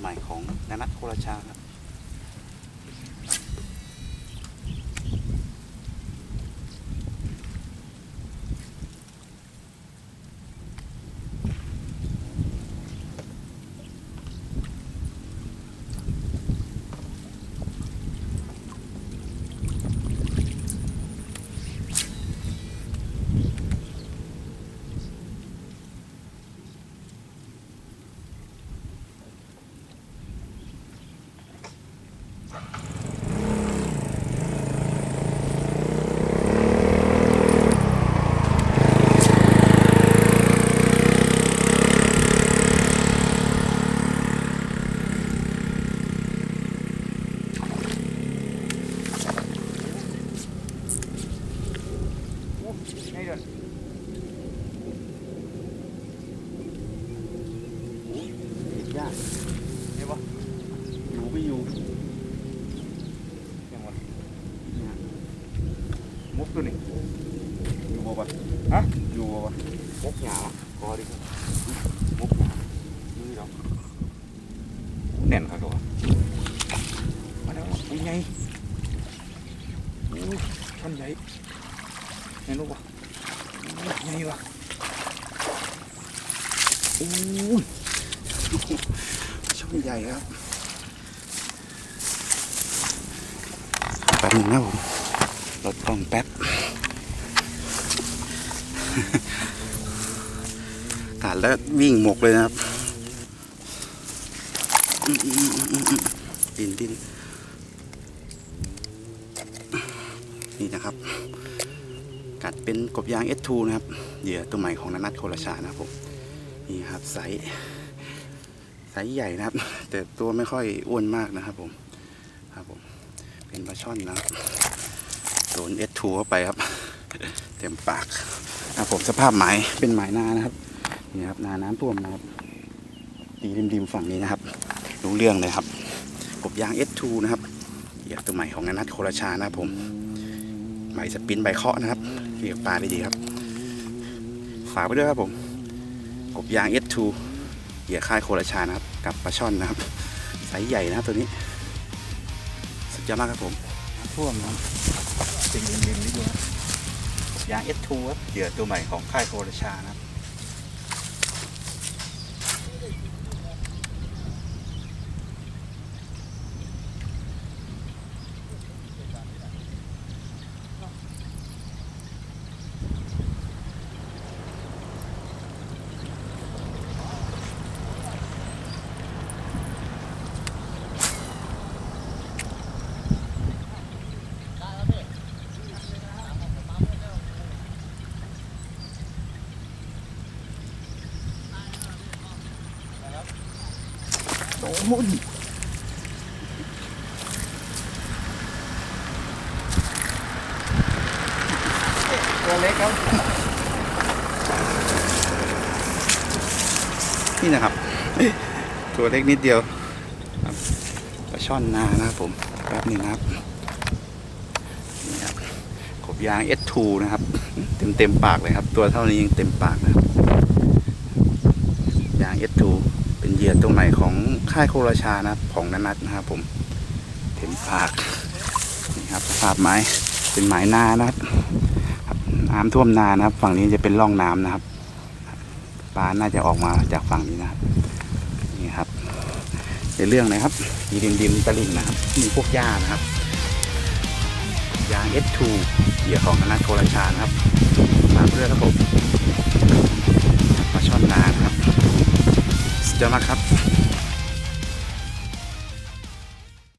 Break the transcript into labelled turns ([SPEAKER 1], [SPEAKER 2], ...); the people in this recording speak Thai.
[SPEAKER 1] ใหม่ข
[SPEAKER 2] องนานท
[SPEAKER 1] โครา
[SPEAKER 2] ชาค
[SPEAKER 1] รับ ตัวนี้
[SPEAKER 2] อยู่บ่ปะ
[SPEAKER 1] ฮะ
[SPEAKER 2] อยู่บ่ปะ
[SPEAKER 1] มุกหยาพอดิ
[SPEAKER 2] มุกมือเรา
[SPEAKER 1] แน่นครับตัว
[SPEAKER 2] มาแล้วอุ้ยไงอุ้ยท่อนใหญ่เห็นลูกปะอุ้ยไงวะอุ้ยช่องใหญ่ครับแป๊บนึงนะผม ลดกล้องแป๊บ กัดแล้ววิ่งหมกเลยนะครับ ดินดินนี่นะครับ กัดเป็นกบยาง S2 นะครับ เหยื่อตัวใหม่ของนันนัทโคราชานะครับผม นี่ครับไซส์ไซส์ใหญ่นะครับ แต่ตัวไม่ค่อยอ้วนมากนะครับผม ครับผม เป็นปลาช่อนนะครับ โดน S2 เข้าไปครับ เต็มปากครับผมสภาพหมายเป็นหมายนานะครับนี่ครับนาน้ำท่วมนะครับตีริมๆฝั่งนี้นะครับ รู้เรื่องเลยครับกบยาง S2 นะครับเหยื่อตัวใหม่ของนันนัทโคราชานะครับผมใบสปินใบเคาะนะครับเรียกปลาได้ดีครับ ฝากไว้ด้วยครับผม กบยาง S2 เหยื่อค่ายโคราชานะครับ กับปลาช่อนนะครับไซส์ใหญ่นะครับตัวนี้ สุดยอดมากครับผมท่วมนะครับ จริงริมๆนิดนึงนะกบยาง S2 ครับเหยื่อตัวใหม่ของค่ายโคราชานะครับ โอ้ยตัวเล็กครับ นี่นะครับ ตัวเล็กนิดเดียวครับปลาช่อนนานะครับผมแป๊บนึงนะครับนี่ครับขบยาง S2 นะครับ เต็มเต็มปากเลยครับ ตัวเท่านี้ยังเต็มปากนะครับยาง S2 เหยื่อตัวใหม่ของค่ายโคราชานะของนันนัทนะครับผมเต็มปากนี่ครับสภาพไม้เป็นไม้นานะครับน้ำท่วมนานะครับ ฝั่งนี้จะเป็นร่องน้ำนะครับปลาน่าจะออกมาจากฝั่งนี้นะครับนี่ครับในเรื่องนะครับมีดิมดิมๆตะลิ่งนะครับ มีพวกหญ้านะครับยาง S2 เหยื่อของนันนัทโคราชานะครับฝากด้วยครับผมปลาช่อน นานะครับสุดยอมาครับ